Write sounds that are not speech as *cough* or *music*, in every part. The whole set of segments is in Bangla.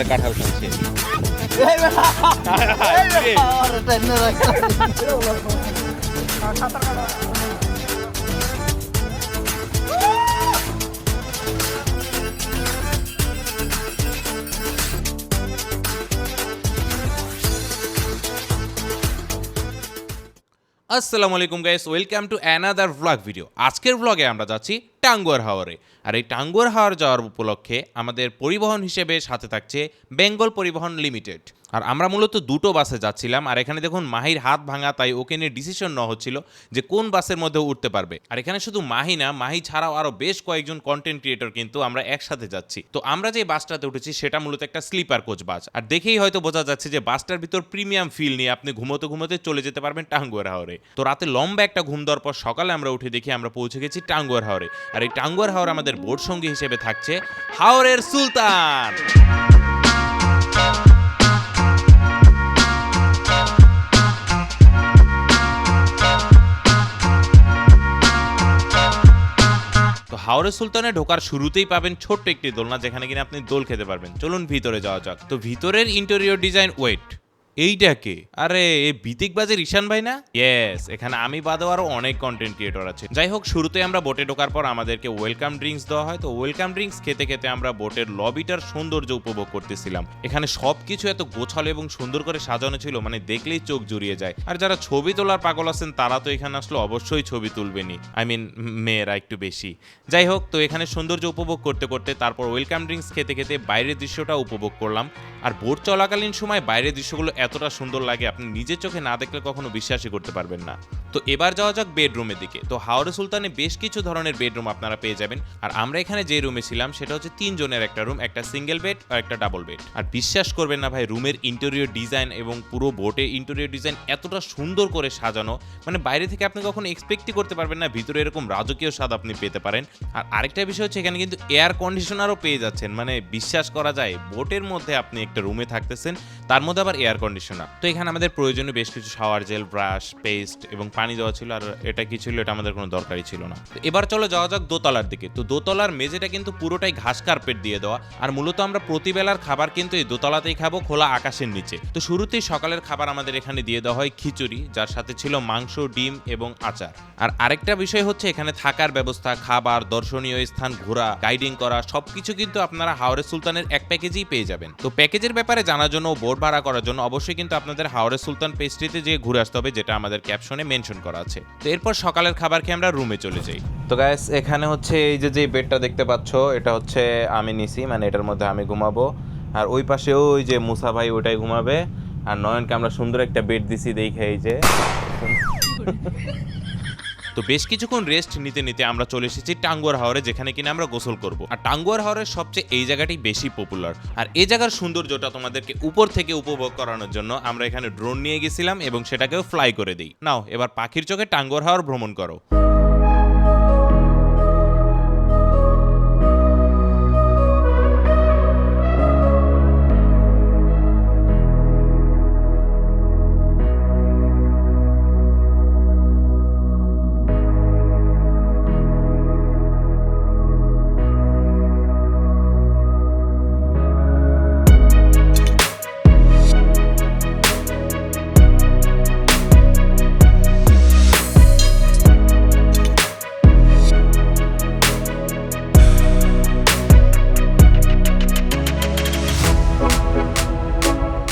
হাতে কাঁঠাল খাচ্ছে। এই বেটা, আসসালামু আলাইকুম guys welcome to another vlog video আজকের ব্লগে আমরা যাচ্ছি টাঙ্গুয়ার হাওয়ারে আর এই টাঙ্গুয়ার হাওয়ার যাওয়ার উপলক্ষে আমাদের পরিবহন হিসেবে সাথে থাকছে বেঙ্গল পরিবহন লিমিটেড আর আমরা মূলত দুটো বাসে যাচ্ছিলাম, আর এখানে দেখুন মাহির হাত ভাঙা, তাই ওকে নিয়ে ডিসিশন নেওয়া হচ্ছিল যে কোন বাসের মধ্যে উঠতে পারবে। আর এখানে শুধু মাহি না, মাহি ছাড়াও আরও বেশ কয়েকজন কন্টেন্ট ক্রিয়েটর কিন্তু আমরা একসাথে যাচ্ছি। তো আমরা যে বাসটাতে উঠেছি, সেটা মূলত একটা স্লিপার কোচ বাস। আর দেখেই হয়তো বোঝা যাচ্ছে যে বাসটার ভিতর প্রিমিয়াম ফিল নিয়ে আপনি ঘুমোতে ঘুমোতে চলে যেতে পারবেন টাঙ্গুয়ার হাওরে তো রাতে লম্বা একটা ঘুম দেওয়ার পর সকালে আমরা উঠে দেখি আমরা পৌঁছে গেছি টাঙ্গুয়ার হাওরে আর এই টাঙ্গুয়ার হাওর আমাদের বোর্ড সঙ্গী হিসেবে থাকছে হাওরের সুলতান। হাওড়ে সুলতানে ঢোকার শুরুতেই পাবেন ছোট্ট একটি দোলনা যেখানে কিনা আপনি দোল খেতে পারবেন। চলুন ভিতরে যাওয়া যাক। তো ভিতরের ইন্টেরিয়র ডিজাইন ওয়েট এইটা কে আরে এ বিতিক বাজের ঈশান ভাই না? ইয়েস এখানে আমি বাদেও আরও অনেক কন্টেন্ট ক্রিয়েটর আছে। যাই হোক শুরুতে আমরা বোটে ঢোকার পর আমাদেরকে ওয়েলকাম ড্রিঙ্কস দেওয়া হয়। তো ওয়েলকাম ড্রিঙ্কস খেতে খেতে আমরা বোটের লবিটার সৌন্দর্য উপভোগ করতেছিলাম। এখানে সবকিছু এত গোছালো এবং সুন্দর করে সাজানো ছিল মানে দেখলেই চোখ জুড়িয়ে যায়। আর যারা ছবি তোলার পাগল আছেন তারা তো এখানে আসলে অবশ্যই ছবি তুলবেনি আই মিন মেয়েরা একটু বেশি। যাই হোক তো এখানে সৌন্দর্য উপভোগ করতে করতে তারপর ওয়েলকাম ড্রিঙ্কস খেতে খেতে বাইরের দৃশ্যটা উপভোগ করলাম। আর বোট চলাকালীন সময় বাইরের দৃশ্যগুলো এতটা সুন্দর লাগে আপনি নিজের চোখে না দেখলে কখনো বিশ্বাসই করতে পারবেন না। তো এবার যাওয়া যাক বেডরুমের দিকে। তো হাওড়ে সুলতানে বেশ কিছু ধরনের বেডরুম আপনারা পেয়ে যাবেন। আর আমরা এখানে যে রুমে ছিলাম, সেটা হচ্ছে তিনজনের একটা রুম, একটা সিঙ্গেল বেড আর একটা ডাবল বেড। আর বিশ্বাস করবেন না ভাই, রুমের ইন্টেরিয়র ডিজাইন এবং পুরো বোটের ইন্টেরিয়র ডিজাইন এতটা সুন্দর করে সাজানো মানে বাইরে থেকে আপনি কখনো এক্সপেক্টই করতে পারবেন না, ভিতরে এরকম রাজকীয় স্বাদ আপনি পেতে পারেন। আর আরেকটা বিষয় হচ্ছে এখানে কিন্তু এয়ার কন্ডিশনারও পেয়ে যাচ্ছেন মানে বিশ্বাস করা যায়, বোটের মধ্যে আপনি একটা রুমে থাকতেছেন, তার মধ্যে আবার এয়ার কন্ডিশনার তো এখানে আমাদের প্রয়োজনীয় বেশ কিছু শাওয়ার জেল ব্রাশ পেস্ট এবং পানি দেওয়া ছিল আর এটা কি ছিল, এটা আমাদের কোনো দরকারই ছিল না। এবার চলো যাওয়া যাক দোতলার দিকে। তো দোতলার মেঝেটা কিন্তু পুরোটাই ঘাস কার্পেট দিয়ে দেওয়া। আর মূলত আমরা প্রতিবেলার খাবার কিন্তু এই দোতলাতেই খাব খোলা আকাশের নিচে। তো শুরুতেই সকালের খাবার আমাদের এখানে দিয়ে দেওয়া হয় খিচুড়ি, যার সাথে ছিল মাংস, ডিম এবং আচার। আর আরেকটা বিষয় হচ্ছে এখানে থাকার ব্যবস্থা, খাবার, দর্শনীয় স্থান ঘোরা, গাইডিং করা, সবকিছু কিন্তু আপনারা হাওড়ে সুলতানের এক প্যাকেজেই পেয়ে যাবেন। তো প্যাকেজের ব্যাপারে জানার জন্য বোর্ড ভাড়া করার জন্য অবশ্যই কিন্তু আপনাদের হাওড়ে সুলতান পেস্ট্রিতে যেয়ে ঘুরে আসতে হবে, যেটা আমাদের ক্যাপশনে মেনশন করা আছে। তো এরপর সকালের খাবার খেয়ে আমরা রুমে চলে যাই। তো গ্যাস এখানে হচ্ছে এই যে যে বেডটা দেখতে পাচ্ছ, এটা হচ্ছে আমি নিছি মানে এটার মধ্যে আমি ঘুমাবো। আর ওই পাশে ওই যে মুসা ভাই, ওটাই ঘুমাবে। আর নয়নকে আমরা সুন্দর একটা বেড দিছি, দেখে এই যে। তো বেশ কিছুক্ষণ রেস্ট নিতে নিতে আমরা চলে এসেছি টাঙ্গুয়ার হাওরে, যেখানে কিনা আমরা গোসল করব। আর টাঙ্গুয়ার হাওরের সবচেয়ে এই জায়গাটি বেশি পপুলার আর এই জায়গার সৌন্দর্যটা তোমাদেরকে উপর থেকে উপভোগ করানোর জন্য আমরা এখানে ড্রোন নিয়ে গেছিলাম এবং সেটাকেও ফ্লাই করে দিই। নাও, এবার পাখির চোখে টাঙ্গুয়ার হাওর ভ্রমণ করো।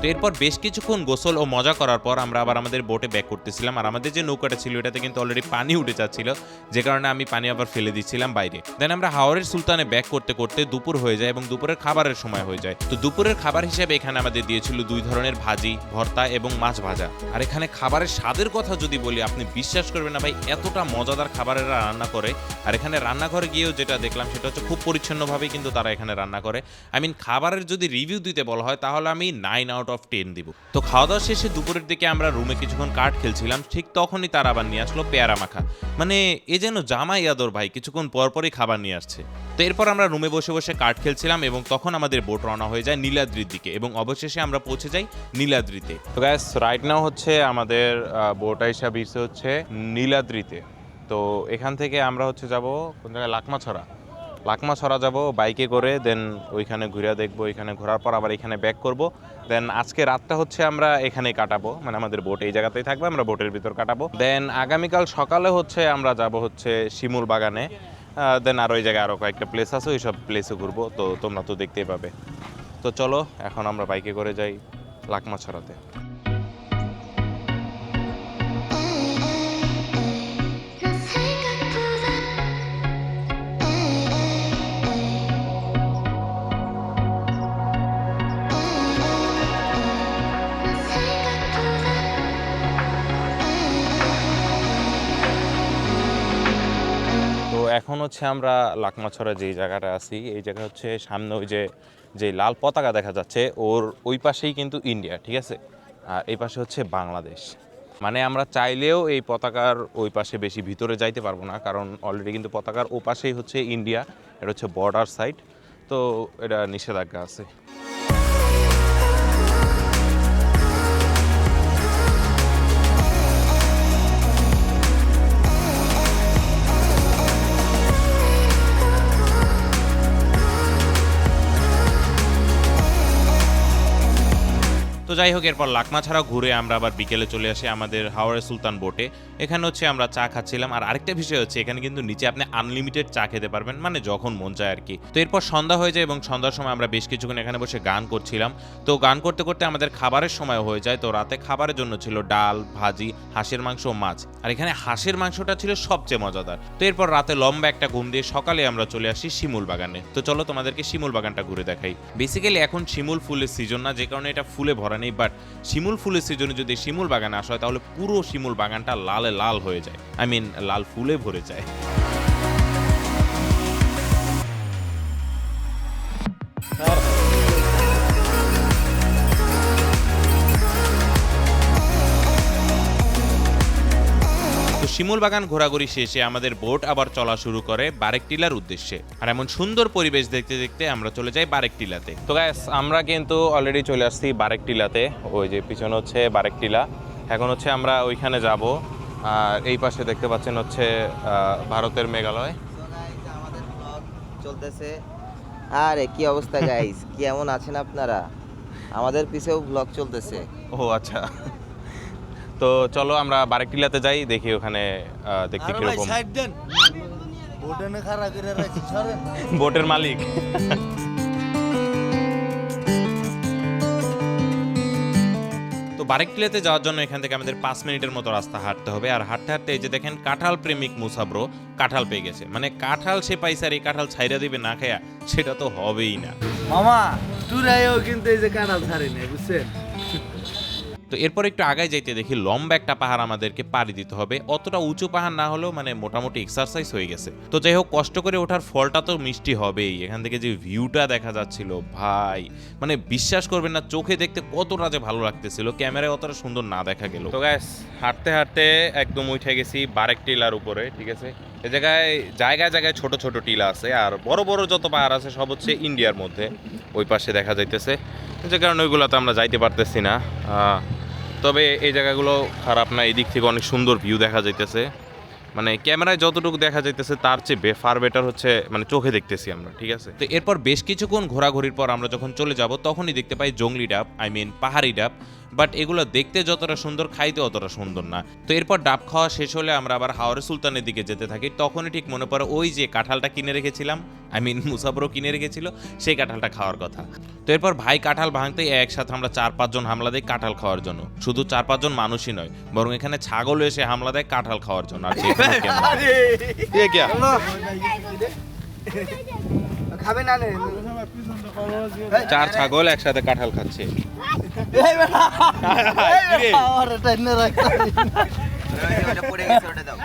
তো এরপর বেশ কিছুক্ষণ গোসল ও মজা করার পর আমরা আবার আমাদের বোটে ব্যাক করতেছিলাম। আর আমাদের যে নৌকাটা ছিল, এটাতে কিন্তু অলরেডি পানি উঠে যাচ্ছিল, যে কারণে আমি পানি আবার ফেলে দিচ্ছিলাম বাইরে। দেন আমরা হাওড়ের সুলতানে ব্যাক করতে করতে দুপুর হয়ে যায় এবং দুপুরের খাবারের সময় হয়ে যায়। তো দুপুরের খাবার হিসেবে এখানে আমাদের দিয়েছিল দুই ধরনের ভাজি, ভর্তা এবং মাছ ভাজা। আর এখানে খাবারের স্বাদের কথা যদি বলি, আপনি বিশ্বাস করবেন না ভাই, এতটা মজাদার খাবারেরা রান্না করে। আর এখানে রান্নাঘরে গিয়েও যেটা দেখলাম, সেটা হচ্ছে খুব পরিচ্ছন্নভাবেই কিন্তু তারা এখানে রান্না করে। আই মিন খাবারের যদি রিভিউ দিতে বলা হয়, তাহলে আমি নাইন আউট অফ টেন দিব। তো খাওয়া দাওয়া শেষে দুপুরের দিকে আমরা রুমে কিছুক্ষণ কাঠ খেলছিলাম, ঠিক তখনই তার আবার নিয়ে আসলো পেয়ারা মাখা। মানে এ যেন জামাই আদর ভাই, কিছুক্ষণ পর পরই খাবার নিয়ে আসছে। তো এরপর আমরা রুমে বসে বসে কাঠ খেলছিলাম এবং তখন আমাদের বোট রওনা হয়ে যায় নীলাদ্রির দিকে এবং অবশেষে আমরা পৌঁছে যাই নীলাদ্রিতে। তো গ্যাস রাইট নাও হচ্ছে আমাদের বোট হিসাব ইসে হচ্ছে নীলাদ্রিতে। তো এখান থেকে আমরা হচ্ছে যাব কোন জায়গায়? লাকমাছড়া। লাকমা ছড়া যাব, বাইকে করে দেন ওইখানে ঘুরে দেখব, ওইখানে ঘোরার পর আবার এখানে ব্যাক করব। দেন আজকে রাতটা হচ্ছে আমরা এখানেই কাটাবো মানে আমাদের বোট এই জায়গাতেই থাকবে, আমরা বোটের ভিতর কাটাবো। দেন আগামীকাল সকালে হচ্ছে আমরা যাব হচ্ছে শিমুল বাগানে দেন আর ওই জায়গায় আরও কয়েকটা প্লেস আছে ওই সব প্লেসে ঘুরবো। তো তোমরা তো দেখতেই পাবে। তো চলো, এখন আমরা বাইকে করে যাই লাকমা ছড়াতে এখন হচ্ছে আমরা লাকমাছড়া যেই জায়গাটা আছি, এই জায়গা হচ্ছে সামনে ওই যে যে লাল পতাকা দেখা যাচ্ছে, ওর ওই পাশেই কিন্তু ইন্ডিয়া, ঠিক আছে? আর এই পাশে হচ্ছে বাংলাদেশ। মানে আমরা চাইলেও এই পতাকার ওই পাশে বেশি ভিতরে যাইতে পারব না, কারণ অলরেডি কিন্তু পতাকার ও পাশেই হচ্ছে ইন্ডিয়া, এটা হচ্ছে বর্ডার সাইড তো এটা নিষেধাজ্ঞা আছে। তো যাই হোক, এরপর লাকমা ছাড়া ঘুরে আমরা আবার বিকেলে চলে আসি আমাদের হাওড়ে সুলতান বোটে এখানে হচ্ছে আমরা চা খাচ্ছিলাম। আর আরেকটা বিষয় হচ্ছে, এখানে কিন্তু নিচে আপনি আনলিমিটেড চা খেতে পারবেন মানে যখন মন চায় আর কি তো এরপর সন্ধ্যা হয়ে যায় এবং সন্ধ্যার সময় আমরা বেশ কিছুক্ষণ এখানে বসে গান করছিলাম। তো গান করতে করতে আমাদের খাবারের সময় হয়ে যায়। তো রাতে খাবারের জন্য ছিল ডাল, ভাজি, হাঁসের মাংস মাছ। আর এখানে হাঁসের মাংসটা ছিল সবচেয়ে মজাদার। তো এরপর রাতে লম্বা একটা ঘুম দিয়ে সকালে আমরা চলে আসি শিমুল বাগানে। তো চলো তোমাদেরকে শিমুল বাগানটা ঘুরে দেখাই। বেসিক্যালি এখন শিমুল ফুলের সিজন না, যে কারণে এটা ফুলে ভরা নেই। বাট শিমুল ফুলের সিজনে যদি শিমুল বাগানে আসা হয়, তাহলে পুরো শিমুল বাগানটা লালে লাল হয়ে যায়। আই মিন লাল ফুলে ভরে যায়। শিমুল বাগান ঘোরাঘুরি শেষে আমাদের বোট আবার চলা শুরু করে বারেক টিলার উদ্দেশ্যে। আর এমন সুন্দর পরিবেশ দেখতে দেখতে আমরা চলে যাই বারেক টিলাতে। তো গ্যাস আমরা কিন্তু অলরেডি চলে আসছি বারেক টিলাতে। ওই যে পিছনে হচ্ছে বারেক টিলা। এখন হচ্ছে আমরা ওইখানে যাব। আর এই পাশে দেখতে পাচ্ছেন হচ্ছে ভারতের মেঘালয়। চলতেছে। আরে কি অবস্থা *laughs* গাইস কেমন আছেন আপনারা? আমাদের পিছেও ব্লগ চলতেছে। ও আচ্ছা। তো চলো আমরা বারেক টিলাতে যাই দেখি ওখানে দেখতে কীরকম। না বোটের মালিক। তো বারেকটিলাতে যাওয়ার জন্য এখান থেকে আমাদের পাঁচ মিনিটের মতো রাস্তা হাঁটতে হবে। আর হাঁটতে হাঁটতে এই যে দেখেন কাঁঠাল প্রেমিক মুসাব্রো কাঁঠাল পেয়ে গেছে। মানে কাঁঠাল সে পাইছে আর এই কাঁঠাল ছাইরা দিবে না খেয়া সেটা তো হবেই না। মামা টুরাইও কিন্তু এই যে কাঁঠাল ছাড়ি নাই বুঝছেন? তো এরপর একটু আগায় যাইতে দেখি, লম্বা একটা পাহাড় আমাদেরকে পাড়ি দিতে হবে। অতটা উঁচু পাহাড় না হলেও মানে মোটামুটি এক্সারসাইজ হয়ে গেছে। তো যাই হোক, কষ্ট করে ওঠার ফলটা তো মিষ্টি হবেই। এখান থেকে যে ভিউটা দেখা যাচ্ছিল, ভাই মানে বিশ্বাস করবেন না, চোখে দেখতে কতটা যে ভালো লাগতেছিল, ক্যামেরায় অতটা সুন্দর না দেখা গেল। তো গ্যাস হাঁটতে হাঁটতে একদম উঠে গেছি বারেক টিলার উপরে, ঠিক আছে? এ জায়গায় জায়গায় জায়গায় ছোট ছোট টিলা আছে, আর বড় বড় যত পাহাড় আছে, সব হচ্ছে ইন্ডিয়ার মধ্যে। ওই পাশে দেখা যাইতেছে। যে কারণে ওইগুলোতে আমরা যাইতে পারতেছি না। তবে এই জায়গাগুলো খারাপ না এই দিক থেকে অনেক সুন্দর ভিউ দেখা যাইতেছে। মানে ক্যামেরায় যতটুকু দেখা যাইতেছে, তার চেয়ে ফার বেটার হচ্ছে মানে চোখে দেখতেছি আমরা, ঠিক আছে? তো এরপর বেশ কিছুক্ষণ ঘোরাঘুরির পর আমরা যখন চলে যাব, তখনই দেখতে পাই জঙ্গলি ডাব আই মিন পাহাড়ি ডাব বাট এগুলো দেখতে যতটা সুন্দর খাইতে অতটা সুন্দর না তো এরপর ডাব খাওয়া শেষ হলে আমরা আবার হাওড়ে সুলতানের দিকে যেতে থাকি তখনই ঠিক মনে পড়ে ওই যে কাঁঠালটা কিনে রেখেছিলাম আই মিন মুসাফরও কিনে রেখেছিল সেই কাঁঠালটা খাওয়ার কথা তো এরপর ভাই কাঁঠাল ভাঙতেই একসাথে আমরা চার পাঁচজন হামলা দিই কাঁঠাল খাওয়ার জন্য শুধু চার পাঁচজন মানুষই নয় বরং এখানে ছাগল এসে হামলা দেয় কাঁঠাল খাওয়ার জন্য আর খাবে না চার ছাগল একসাথে কাঁঠাল খাচ্ছে। পড়ে গেছে ওটা দাও।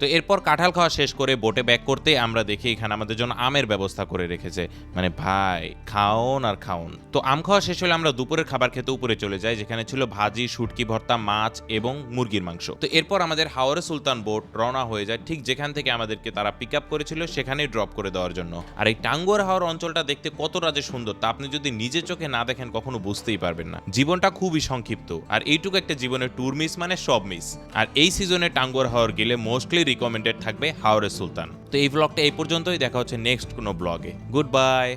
তো এরপর কাঁঠাল খাওয়া শেষ করে বোটে ব্যাক করতে আমরা দেখি এখানে আমাদের জন্য আমের ব্যবস্থা করে রেখেছে। মানে ভাই, খাওন আর খাওন। তো আম খাওয়া শেষ হলে আমরা দুপুরের খাবার খেতে উপরে চলে যাই, যেখানে ছিল ভাজি, শুটকি ভর্তা, মাছ এবং মুরগির মাংস। তো এরপর আমাদের হাওড়ে সুলতান বোট রওনা হয়ে যায়, ঠিক যেখান থেকে আমাদেরকে তারা পিক আপ করেছিল, সেখানেই ড্রপ করে দেওয়ার জন্য। আর এই টাঙ্গুয়ার হাওয়ার অঞ্চলটা দেখতে কতটা যে সুন্দর, তা আপনি যদি নিজে চোখে না দেখেন, কখনো বুঝতেই পারবেন না। জীবনটা খুবই সংক্ষিপ্ত, আর এইটুকু একটা জীবনের ট্যুর মিস মানে সব মিস আর এই সিজনে টাঙ্গুয়ার হাওয়ার গেলে মোস্টলি রিকমেন্ডেড থাকবে হাওরে সুলতান। তো এই ব্লগটা এই পর্যন্তই, দেখা হচ্ছে নেক্সট কোনো ব্লগে গুড বাই